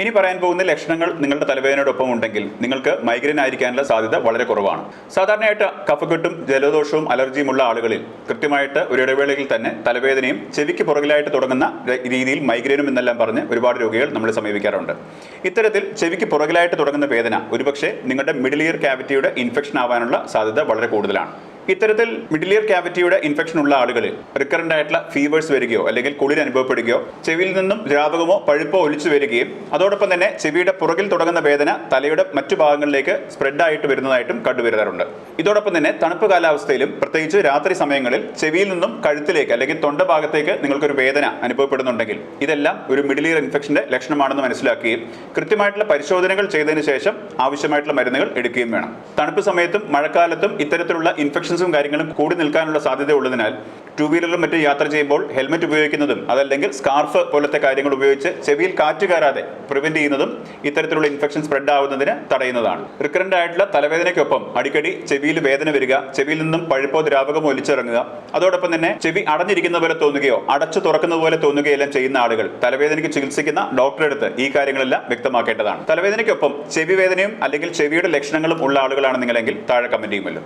ഇനി പറയാൻ പോകുന്ന ലക്ഷണങ്ങൾ നിങ്ങളുടെ തലവേദനയോടൊപ്പം ഉണ്ടെങ്കിൽ നിങ്ങൾക്ക് മൈഗ്രെയിൻ ആയിരിക്കാനുള്ള സാധ്യത വളരെ കുറവാണ്. സാധാരണയായിട്ട് കഫക്കെട്ടും ജലദോഷവും അലർജിയും ഉള്ള ആളുകളിൽ കൃത്യമായിട്ട് ഒരു ഇടവേളയിൽ തന്നെ തലവേദനയും ചെവിക്ക് പുറകിലായിട്ട് തുടങ്ങുന്ന രീതിയിൽ മൈഗ്രെയിനും എന്നെല്ലാം പറഞ്ഞ് ഒരുപാട് രോഗികൾ നമ്മളെ സമീപിക്കാറുണ്ട്. ഇത്തരത്തിൽ ചെവിക്ക് പുറകിലായിട്ട് തുടങ്ങുന്ന വേദന ഒരുപക്ഷെ നിങ്ങളുടെ മിഡിൽ ഇയർ ക്യാവിറ്റിയുടെ ഇൻഫെക്ഷൻ ആവാനുള്ള സാധ്യത വളരെ കൂടുതലാണ്. ഇത്തരത്തിൽ മിഡിൽ ഇയർ ക്യാവിറ്റിയുടെ ഇൻഫെക്ഷൻ ഉള്ള ആളുകളിൽ റിക്കറന്റ് ആയിട്ടുള്ള ഫീവേഴ്സ് വരികയോ അല്ലെങ്കിൽ കുളിർ അനുഭവപ്പെടുകയോ ചെവിയിൽ നിന്നും ദ്രാവകമോ പഴുപ്പോ ഒലിച്ചു വരികയും അതോടൊപ്പം തന്നെ ചെവിയുടെ പുറകിൽ തുടങ്ങുന്ന വേദന തലയുടെ മറ്റു ഭാഗങ്ങളിലേക്ക് സ്പ്രെഡ് ആയിട്ട് വരുന്നതായിട്ടും കണ്ടുവരുത്താറുണ്ട് ഇതോടൊപ്പം തന്നെ തണുപ്പ് കാലാവസ്ഥയിലും പ്രത്യേകിച്ച് രാത്രി സമയങ്ങളിൽ ചെവിയിൽ നിന്നും കഴുത്തിലേക്ക് അല്ലെങ്കിൽ തൊണ്ട ഭാഗത്തേക്ക് നിങ്ങൾക്കൊരു വേദന അനുഭവപ്പെടുന്നുണ്ടെങ്കിൽ ഇതെല്ലാം ഒരു മിഡിൽ ഇയർ ഇൻഫെക്ഷന്റെ ലക്ഷണമാണെന്ന് മനസ്സിലാക്കുകയും കൃത്യമായിട്ടുള്ള പരിശോധനകൾ ചെയ്തതിനു ശേഷം ആവശ്യമായിട്ടുള്ള മരുന്നുകൾ എടുക്കുകയും വേണം. തണുപ്പ് സമയത്തും മഴക്കാലത്തും ഇത്തരത്തിലുള്ള ഇൻഫെക്ഷൻസും കാര്യങ്ങളും കൂടി നിൽക്കാനുള്ള സാധ്യത ഉള്ളതിനാൽ ടൂ വീലറിലും മറ്റും യാത്ര ചെയ്യുമ്പോൾ ഹെൽമെറ്റ് ഉപയോഗിക്കുന്നതും അതല്ലെങ്കിൽ സ്കാർഫ് പോലത്തെ കാര്യങ്ങൾ ഉപയോഗിച്ച് ചെവിയിൽ കാറ്റ് കയറാതെ പ്രിവെന്റ് ചെയ്യുന്നതും ഇത്തരത്തിലുള്ള ഇൻഫെക്ഷൻ സ്പ്രെഡ് ആവുന്നതിന് തടയുന്നതാണ്. റിക്കറന്റ് ആയിട്ടുള്ള തലവേദനയ്ക്കൊപ്പം അടിക്കടി ചെവിയിൽ വേദന വരിക ചെവിയിൽ നിന്നും പഴുപ്പോ ദ്രാവകം ഒലിച്ചിറങ്ങുക അതോടൊപ്പം തന്നെ ചെവി അടഞ്ഞിരിക്കുന്ന പോലെ തോന്നുകയോ അടച്ചു തുറക്കുന്ന പോലെ തോന്നുകയോ എല്ലാം ചെയ്യുന്ന ആളുകൾ തലവേദനയ്ക്ക് ചികിത്സിക്കുന്ന ഡോക്ടറെ അടുത്ത് ഈ കാര്യങ്ങളെല്ലാം വ്യക്തമാക്കേണ്ടതാണ്. തലവേദനയ്ക്കൊപ്പം ചെവി വേദനയും അല്ലെങ്കിൽ ചെവിയുടെ ലക്ഷണങ്ങളും ഉള്ള ആളുകളാണ് നിങ്ങളെങ്കിൽ താഴെ കമന്റ് ചെയ്യുമല്ലോ.